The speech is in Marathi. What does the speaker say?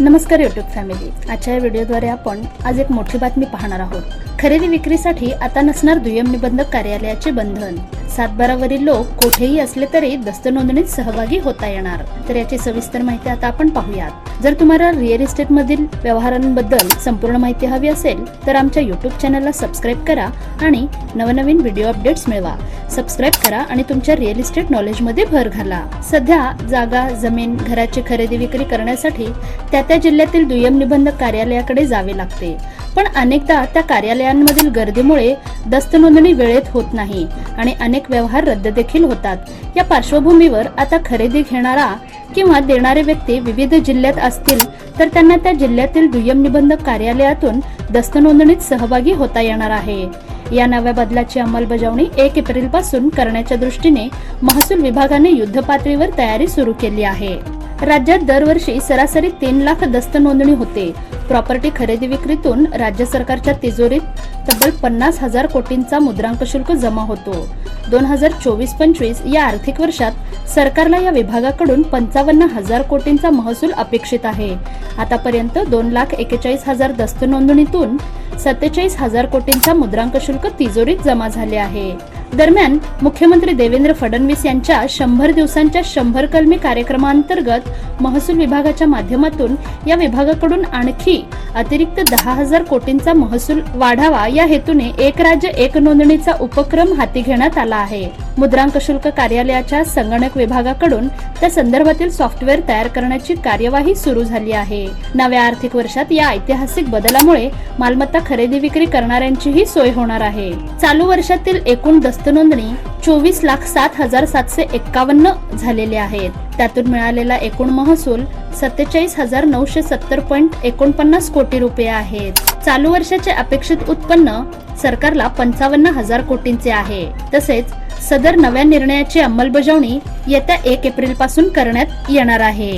नमस्कार युट्यूब फॅमिली आजच्या या व्हिडिओद्वारे आपण आज एक मोठी बातमी पाहणार आहोत. खरेदी विक्रीसाठी आता नसणार दुय्यम निबंधक कार्यालयाचे बंधन. सातबारावरील लोक कुठेही असले तरी दस्त नोंदणीत सहभागी होता येणार. तर याची सविस्तर माहिती आता आपण पाहूयात. जर तुम्हाला रिअल इस्टेट मधील व्यवहारांबद्दल संपूर्ण माहिती हवी असेल तर आमच्या युट्यूब चॅनलला सबस्क्राईब करा आणि नवनवीन व्हिडिओ अपडेट्स मिळवा. सबस्क्राईब करा आणि तुमच्या रिअल इस्टेट नॉलेजमध्ये भर घाला. सध्या जागा जमीन घराची खरेदी विक्री करण्यासाठी त्या त्या जिल्ह्यातील दुय्यम निबंधक कार्यालयाकडे जावे लागते. पण अनेकदा त्या कार्यालयांमधील गर्दीमुळे दस्त नोंदणी वेळेत होत नाही आणि अनेक व्यवहार रद्द देखील होतात. या पार्श्वभूमीवर आता खरेदी घेणारा किंवा देणारे व्यक्ती विविध जिल्ह्यात असतील तर त्यांना त्या जिल्ह्यातील दुय्यम निबंधक कार्यालयातून दस्त नोंदणीत सहभागी होता येणार आहे. या नव्या बदलाची अंमलबजावणी एक एप्रिलपासून करण्याच्या दृष्टीने महसूल विभागाने युद्ध पातळीवर तयारी सुरू केली आहे. राज्यात दरवर्षी सरासरी तीन लाख दस्त नोंदणी होते. प्रॉपर्टी खरेदी विक्रीतून राज्य सरकारच्या तिजोरीत तब्बल पन्नास हजार कोटींचा मुद्रांक शुल्क जमा होतो. दोन हजार चोवीस पंचवीस या आर्थिक वर्षात सरकारला या विभागाकडून पंचावन्न हजार कोटींचा महसूल अपेक्षित आहे. आतापर्यंत दोन लाख एकेचाळीस हजार दस्त नोंदणीतून सत्तेचाळीस हजार कोटींचा मुद्रांक शुल्क तिजोरीत जमा झाले आहे. दरम्यान मुख्यमंत्री देवेंद्र फडणवीस यांच्या शंभर दिवसांच्या शंभर कलमी कार्यक्रमांतर्गत महसूल विभागाच्या माध्यमातून या विभागाकडून आणखी अतिरिक्त दहा हजार कोटींचा महसूल वाढावा. या हेतूने एक राज्य एक नोंदणीचा उपक्रम हाती घेण्यात आला आहे. मुद्रांक शुल्क कार्यालयाच्या संगणक विभागाकडून त्या संदर्भातील सॉफ्टवेअर तयार करण्याची कार्यवाही सुरू झाली आहे. नव्या आर्थिक वर्षात या ऐतिहासिक बदलामुळे मालमत्ता खरेदी विक्री करणाऱ्यांचीही सोय होणार आहे. चालू वर्षातील एकूण दस्त नोंदणी चोवीस लाख सात हजार सातशे एक्कावन्न झालेले आहेत. त्यातून मिळालेला एकूण महसूल सत्तेचाळीस हजार नऊशे सत्तर पॉईंट एकोणपन्नास कोटी रुपये आहेत. चालू वर्षाचे अपेक्षित उत्पन्न सरकारला पंचावन्न हजार कोटींचे आहे. तसेच सदर नव्या निर्णयाची अंमलबजावणी येत्या एक एप्रिलपासून करण्यात येणार आहे.